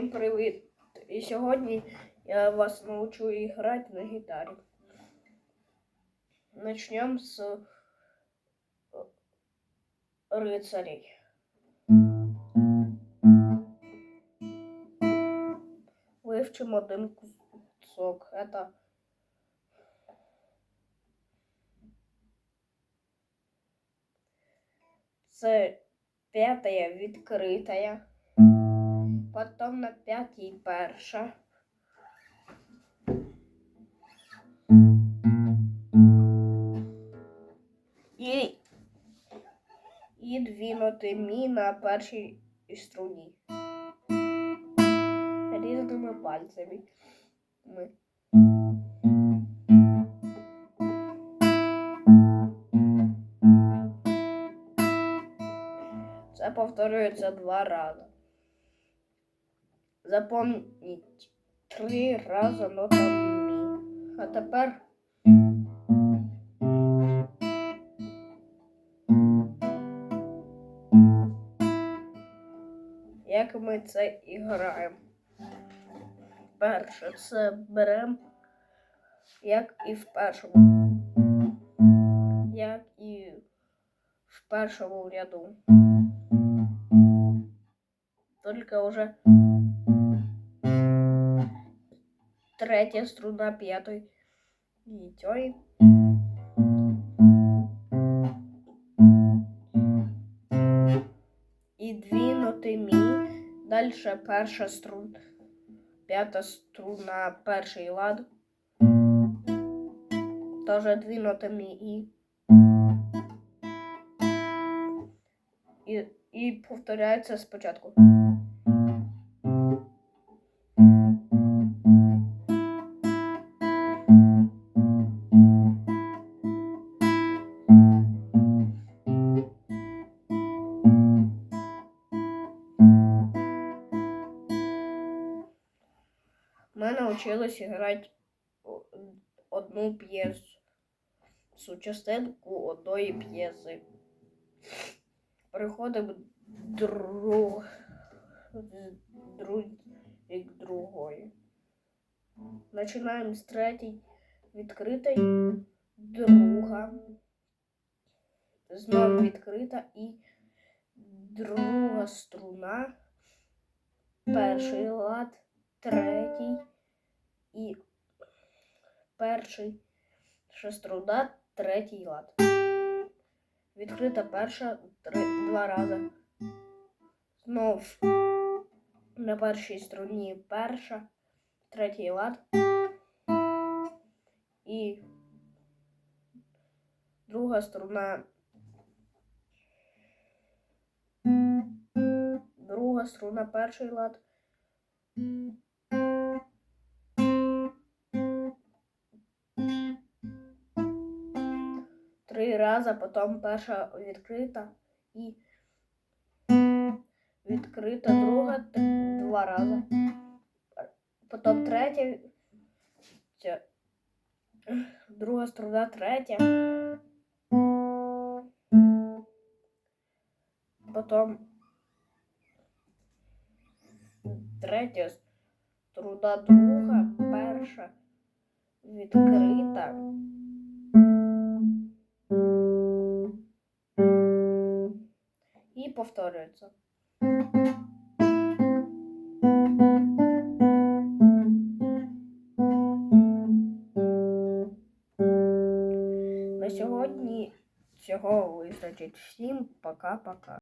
Всім привіт! І сьогодні я вас научу грати на гітарі. Начнем з е, рицарей. Вивчимо один кусок. Это Це п'ятая відкритая. Потом на п'ятій перша. І, і двінути мі на першій струні. Різними пальцями. Ми. Це повторюється два рази. Запомніть три рази нота мі. А тепер як ми це і граємо. Перше це беремо, як і в першому. Як і в першому ряду. Тільки вже третя струна п'ятої і цієї. І дві ноти. Далі перша струна, п'ята струна, перший лад. Теж дві ноти і. І, і повторяється спочатку. Ми навчилися грати одну п'єсу, частинку одної п'єси. Переходимо друг, друг, к другої. Починаємо з третій відкритий, друга. Знову відкрита і друга струна, перший лад, третій і перший струна, третій лад. Відкрита перша три, два рази. Знов на першій струні перша, третій лад. І друга струна. Друга струна, перший лад. Три рази, потім перша відкрита і відкрита друга два рази. Потім третя. Друга струна третя. Потім третя струна друга, перша відкрита. І повторюється. На сьогодні цього вистачить. Всім пока-пока.